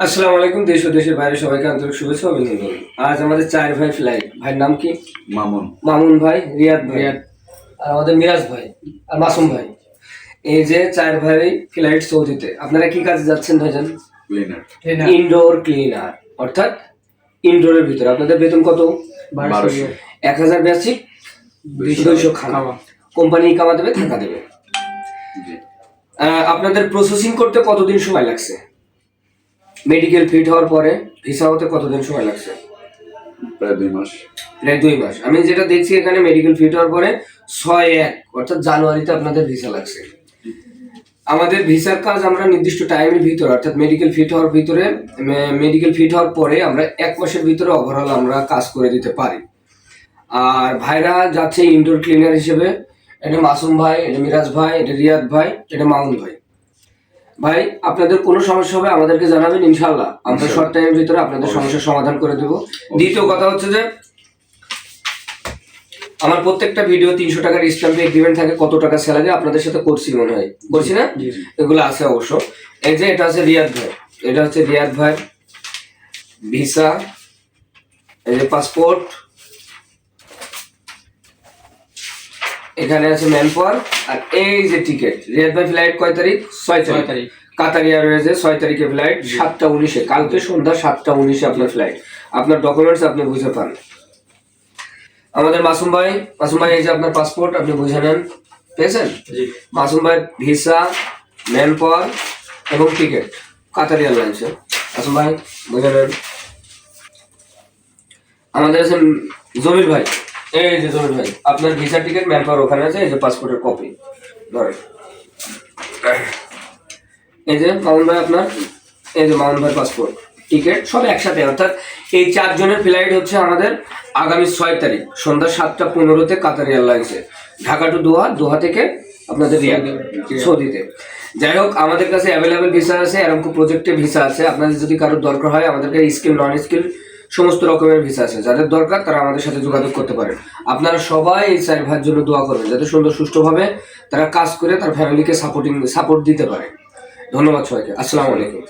আসসালামু আলাইকুম দেশ ও দেশের বাইরে সবাইকে আন্তরিক শুভেচ্ছা ও অভিনন্দন। আজ আমাদের চার ভাই ফ্লাইট ভাইয়ের নাম কি? মামুন। মামুন ভাই রিয়াদ ভাই। আর আমাদের মিরাজ ভাই আর মাসুম ভাই। এই যে চার ভাই ফ্লাইট সৌদিতে আপনারা কি কাজে যাচ্ছেন ভাইজান? ক্লিনার ইনডোর ক্লিনার অর্থাৎ ইনডোরের ভিতরে। আপনাদের বেতন কত? এক হাজার বেসিক দুইশো খাওয়া। কোম্পানি কামা দেবে থাকা দেবে। আহ, আপনাদের প্রসেসিং করতে কতদিন সময় লাগছে? মেডিকেল ফিট হওয়ার পরে ভিসা হতে কতদিন সময় লাগছে? প্রায় দুই মাস। প্রায় দুই মাস। আমি যেটা দেখছি এখানে মেডিকেল ফিট হওয়ার পরে ছয় এক অর্থাৎ জানুয়ারিতে আপনাদের ভিসা লাগছে। আমাদের ভিসার কাজ আমরা নির্দিষ্ট টাইমের ভিতরে অর্থাৎ মেডিকেল ফিট হওয়ার ভিতরে মেডিকেল ফিট হওয়ার পরে আমরা এক মাসের ভিতরে ওভারঅল আমরা কাজ করে দিতে পারি। আর ভাইরা যাচ্ছে ইনডোর ক্লিনার হিসেবে এটা মাসুম ভাই এটা মিরাজ ভাই এটা রিয়াদ ভাই এটা মামুন ভাই। ভাই আপনাদের কোনো সমস্যা হবে আমাদেরকে জানাবেন ইনশাল্লাহ আমরা শর্ট টাইমের ভিতরে আপনাদের সমস্যার সমাধান করে দেবো। দ্বিতীয় কথা হচ্ছে যে আমার প্রত্যেকটা ভিডিও তিনশো টাকার স্ট্যাম্পে এগ্রিমেন্ট থাকে কত টাকা স্যালারি আপনাদের সাথে করছি মনে হয়। করছি না? এগুলো আছে অবশ্য। এই যে এটা হচ্ছে রিয়াদ ভাই। এটা হচ্ছে রিয়াদ ভাই ভিসা এই যে পাসপোর্ট এখানে আছে ম্যান পাওয়ার আর এই যে টিকিট রিয়াদ ভাই ফ্লাইট কয় তারিখ? ছয় তারিখ। তারিখ। কাতার এয়ারওয়েজে ছয় তারিখে ফ্লাইট সাতটা উনিশে কালকে সন্ধ্যা সাতটা উনিশে আপনার ফ্লাইট আপনার ডকুমেন্টস আপনি বুঝে পান। আমাদের মাসুম ভাই মাসুম ভাই এই যে আপনার পাসপোর্ট আপনি বুঝে নেন। পেয়েছেন? মাসুম ভাই ভিসা ম্যান পাওয়ার এবং টিকিট। কাতার এয়ারলাইন্সে মাসুম ভাই বুঝে নেন। আমাদের আছে জমির ভাই। এই যে জমির ভাই আপনার ভিসা টিকিট ম্যান পাওয়ার ওখানে আছে এই যে পাসপোর্টের কপি ধরেন। এই যে মামুন ভাই আপনার এই যে মামুন ভাই পাসপোর্ট টিকিট সব একসাথে। অর্থাৎ এই চারজনের ফ্লাইট হচ্ছে আমাদের আগামী ছয় তারিখ সন্ধ্যা সাতটা পনেরোতে কাতার এয়ারলাইন্সে। ঢাকা টু দোহা দোহা থেকে আপনাদের রিয়াদ সৌদিতে। যাই হোক আমাদের কাছে অ্যাভেলেবেল ভিসা আছে এরকম প্রজেক্টে ভিসা আছে। আপনাদের যদি কারোর দরকার হয় আমাদের কাছে স্কিল নন স্কিল সমস্ত রকমের ভিসা আছে। যাদের দরকার তারা আমাদের সাথে যোগাযোগ করতে পারে আপনারা সবাই এই চার ভাইয়ের জন্য দোয়া করবেন, যাতে সুন্দর সুষ্ঠুভাবে তারা কাজ করে তার ফ্যামিলিকে সাপোর্টিং সাপোর্ট দিতে পারে। ধন্যবাদ সবাইকে। আসসালামু আলাইকুম।